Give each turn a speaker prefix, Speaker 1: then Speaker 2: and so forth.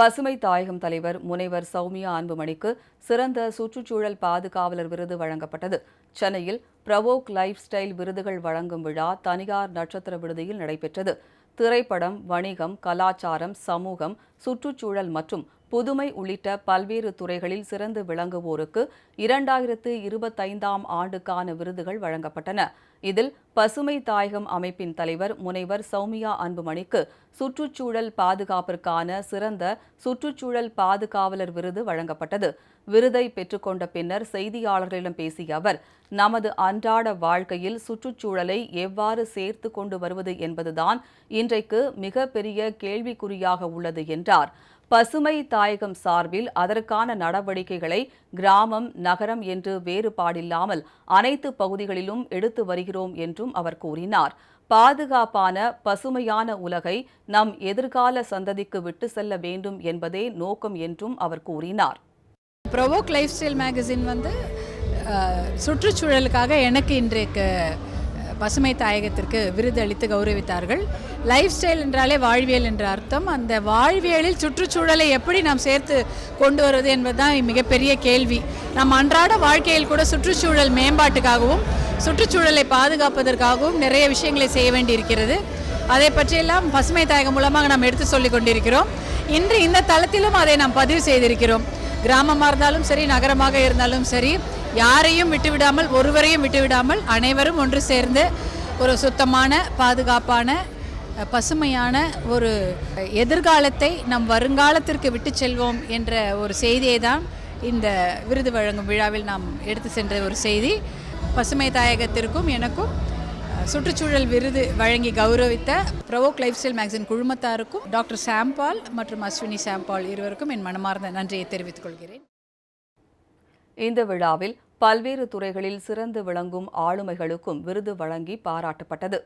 Speaker 1: பசுமை தாயகம் தலைவர் முனைவர் சௌமியா அன்புமணிக்கு சிறந்த சுற்றுச்சூழல் பாதுகாவலர் விருது வழங்கப்பட்டது சென்னையில் பிரவோக் லைஃப் ஸ்டைல் விருதுகள் வழங்கும் விழா தனியார் நட்சத்திர விடுதியில் நடைபெற்றது திரைப்படம் வணிகம் கலாச்சாரம் சமூகம் சுற்றுச்சூழல் மற்றும் புதுமை உள்ளிட்ட பல்வேறு துறைகளில் சிறந்து விளங்குவோருக்கு இரண்டாயிரத்து இருபத்தைந்தாம் ஆண்டுக்கான விருதுகள் வழங்கப்பட்டன இதில் பசுமை தாயகம் அமைப்பின் தலைவர் முனைவர் சௌமியா அன்புமணிக்கு சுற்றுச்சூழல் பாதுகாப்பிற்கான சிறந்த சுற்றுச்சூழல் பாதுகாவலர் விருது வழங்கப்பட்டது விருதை பெற்றுக்கொண்ட பின்னர் செய்தியாளர்களிடம் பேசிய அவர் நமது அன்றாட வாழ்க்கையில் சுற்றுச்சூழலை எவ்வாறு சேர்த்து கொண்டு வருவது என்பதுதான் இன்றைக்கு மிகப்பெரிய கேள்விக்குறியாக உள்ளது என்றார் பசுமை தாயகம் சார்பில் அதற்கான நடவடிக்கைகளை கிராமம் நகரம் என்று வேறுபாடில்லாமல் அனைத்து பகுதிகளிலும் எடுத்து வருகிறோம் என்றும் அவர் கூறினார் பாதுகாப்பான பசுமையான உலகை நம் எதிர்கால சந்ததிக்கு விட்டு செல்ல வேண்டும் என்பதே நோக்கம் என்றும் அவர் கூறினார்
Speaker 2: ப்ரவோக் லைஃப் ஸ்டைல் மேகசின் வந்து சுற்றுச்சூழலுக்காக எனக்கு இன்றைக்கு பசுமை தாயகத்திற்கு விருது அளித்து கௌரவித்தார்கள் லைஃப் ஸ்டைல் என்றாலே வாழ்வியல் என்ற அர்த்தம் அந்த வாழ்வியலில் சுற்றுச்சூழலை எப்படி நாம் சேர்த்து கொண்டு வருவது என்பதுதான் மிகப்பெரிய கேள்வி நம் அன்றாட வாழ்க்கையில் கூட சுற்றுச்சூழல் மேம்பாட்டுக்காகவும் சுற்றுச்சூழலை பாதுகாப்பதற்காகவும் நிறைய விஷயங்களை செய்ய வேண்டியிருக்கிறது அதை பற்றியெல்லாம் பசுமை தாயகம் மூலமாக நாம் எடுத்து சொல்லிக் கொண்டிருக்கிறோம் இன்று இந்த தளத்திலும் அதை நாம் பதிவு செய்திருக்கிறோம் கிராமமாக இருந்தாலும் சரி நகரமாக இருந்தாலும் சரி யாரையும் விட்டுவிடாமல் ஒருவரையும் விட்டுவிடாமல் அனைவரும் ஒன்று சேர்ந்து ஒரு சுத்தமான பாதுகாப்பான பசுமையான ஒரு எதிர்காலத்தை நம் வருங்காலத்திற்கு விட்டு செல்வோம் என்ற ஒரு செய்தியை தான் இந்த விருது வழங்கும் விழாவில் நாம் எடுத்து சென்ற ஒரு செய்தி பசுமை தாயகத்திற்கும் எனக்கும் சுற்றுச்சூழல் விருது வழங்கி கௌரவித்த ப்ரவோக் லைஃப் ஸ்டைல் மேக்சின் குழுமத்தாருக்கும் டாக்டர் சாம்பால் மற்றும் அஸ்வினி சாம்பால் இருவருக்கும் என் மனமார்ந்த நன்றியை தெரிவித்துக் கொள்கிறேன்
Speaker 1: இந்த விழாவில் பல்வேறு துறைகளில் சிறந்து விளங்கும் ஆளுமைகளுக்கும் விருது வழங்கி பாராட்டப்பட்டது